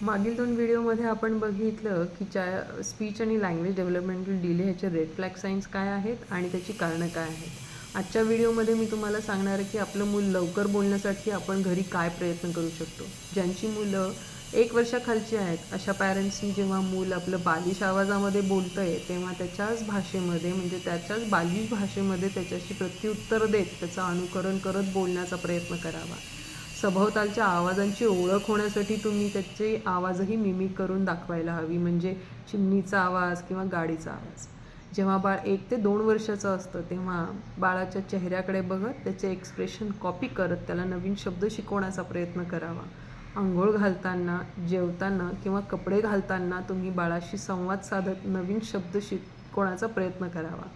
मागील दोन व्हिडिओमध्ये आपण बघितलं की चा स्पीच आणि लँग्वेज डेव्हलपमेंटल डिले ह्याचे रेड फ्लॅग साईन्स काय आहेत आणि त्याची कारणं काय आहेत. आजच्या व्हिडिओमध्ये मी तुम्हाला सांगणार आहे की आपलं मूल लवकर बोलण्यासाठी आपण घरी काय प्रयत्न करू शकतो. ज्यांची मुलं एक वर्षाखालची आहेत अशा पॅरेंट्सनी जेव्हा मूल आपलं बालिश आवाजामध्ये बोलतं आहे तेव्हा त्याच्याच भाषेमध्ये म्हणजे त्याच्याच बालिश भाषेमध्ये त्याच्याशी प्रत्युत्तर देत त्याचं अनुकरण करत बोलण्याचा प्रयत्न करावा. सभोवतालच्या आवाजांची ओळख होण्यासाठी तुम्ही त्याचे आवाजही मिमिक करून दाखवायला हवी म्हणजे चिमणीचा आवाज किंवा गाडीचा आवाज. जेव्हा बाळ एक ते दोन वर्षाचं असतं तेव्हा बाळाच्या चेहऱ्याकडे बघत त्याचे एक्सप्रेशन कॉपी करत त्याला नवीन शब्द शिकवण्याचा प्रयत्न करावा. आंघोळ घालताना जेवताना किंवा कपडे घालताना तुम्ही बाळाशी संवाद साधत नवीन शब्द शिकवण्याचा प्रयत्न करावा.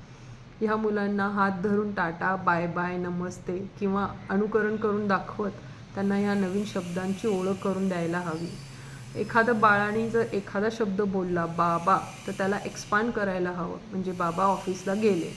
ह्या मुलांना हात धरून टाटा बाय बाय नमस्ते किंवा अनुकरण करून दाखवत त्यांना ह्या नवीन शब्दांची ओळख करून द्यायला हवी. एखादं बाळाने जर एखादा शब्द बोलला बाबा तर त्याला एक्सपांड करायला हवं. म्हणजे बाबा ऑफिसला गेले.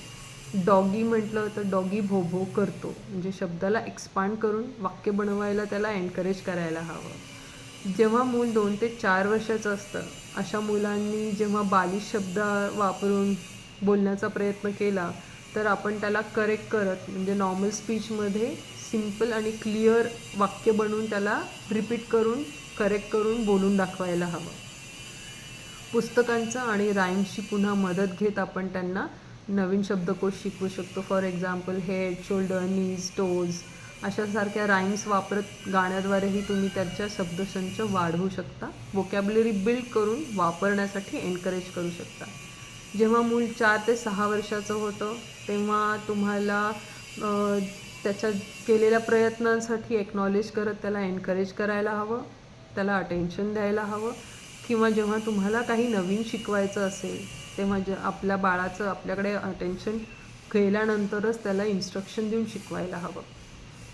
डॉगी म्हटलं तर डॉगी भोभो करतो. म्हणजे शब्दाला एक्सपांड करून वाक्य बनवायला त्याला एनकरेज करायला हवं. जेव्हा मूल दोन ते चार वर्षाचं असतं अशा मुलांनी जेव्हा बालिश शब्द वापरून बोलण्याचा प्रयत्न केला तर आपण त्याला करेक्ट करत म्हणजे नॉर्मल स्पीचमध्ये सिंपल आणि क्लिअर वाक्य बनवून त्याला रिपीट करून करेक्ट करून बोलून दाखवायला हवं. पुस्तकांचं आणि राईम्सची पुन्हा मदत घेत आपण त्यांना नवीन शब्दकोश शिकवू शकतो. For example head shoulder knees toes अशासारख्या rhymes वापरत गाण्याद्वारेही तुम्ही त्याच्या शब्दसंच वाढवू शकता. वोकॅबलरी बिल्ड करून वापरण्यासाठी एनकरेज करू शकता. जेव्हा मूल चार ते सहा वर्षाचं होतं तेव्हा तुम्हाला त्याच्या केलेल्या प्रयत्नांसाठी एक्नॉलेज करत त्याला एनकरेज करायला हवं त्याला अटेन्शन द्यायला हवं. किंवा जेव्हा तुम्हाला काही नवीन शिकवायचं असेल तेव्हा जे आपल्या बाळाचं आपल्याकडे अटेन्शन केल्यानंतरच त्याला इन्स्ट्रक्शन देऊन शिकवायला हवं.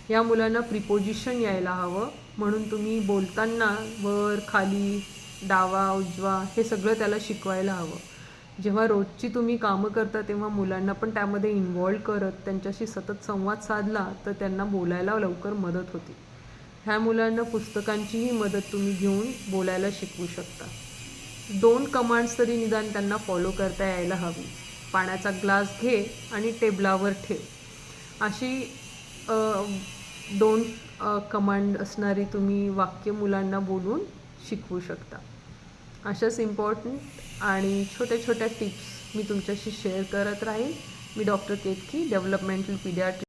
या मुलांना प्रिपोजिशन यायला हवं. म्हणून तुम्ही बोलताना वर खाली डावा उजवा हे सगळं त्याला शिकवायला हवं. जेव्हा रोजची तुम्ही कामं करता तेव्हा मुलांना पण त्यामध्ये इन्वॉल्व करत त्यांच्याशी सतत संवाद साधला तर त्यांना बोलायला लवकर मदत होती. ह्या मुलांना पुस्तकांचीही मदत तुम्ही घेऊन बोलायला शिकवू शकता. दोन कमांड्स तरी निदान त्यांना फॉलो करता यायला हवी. पाण्याचा ग्लास घे आणि टेबलावर ठेव. अशी दोन कमांड असणारी तुम्ही वाक्य मुलांना बोलून शिकवू शकता. अशाच इम्पॉर्टंट आणि छोट्या छोट्या टिप्स मी तुमच्याशी शेअर करत राहील मी डॉक्टर केतकी डेव्हलपमेंटल पिडियाट्रिक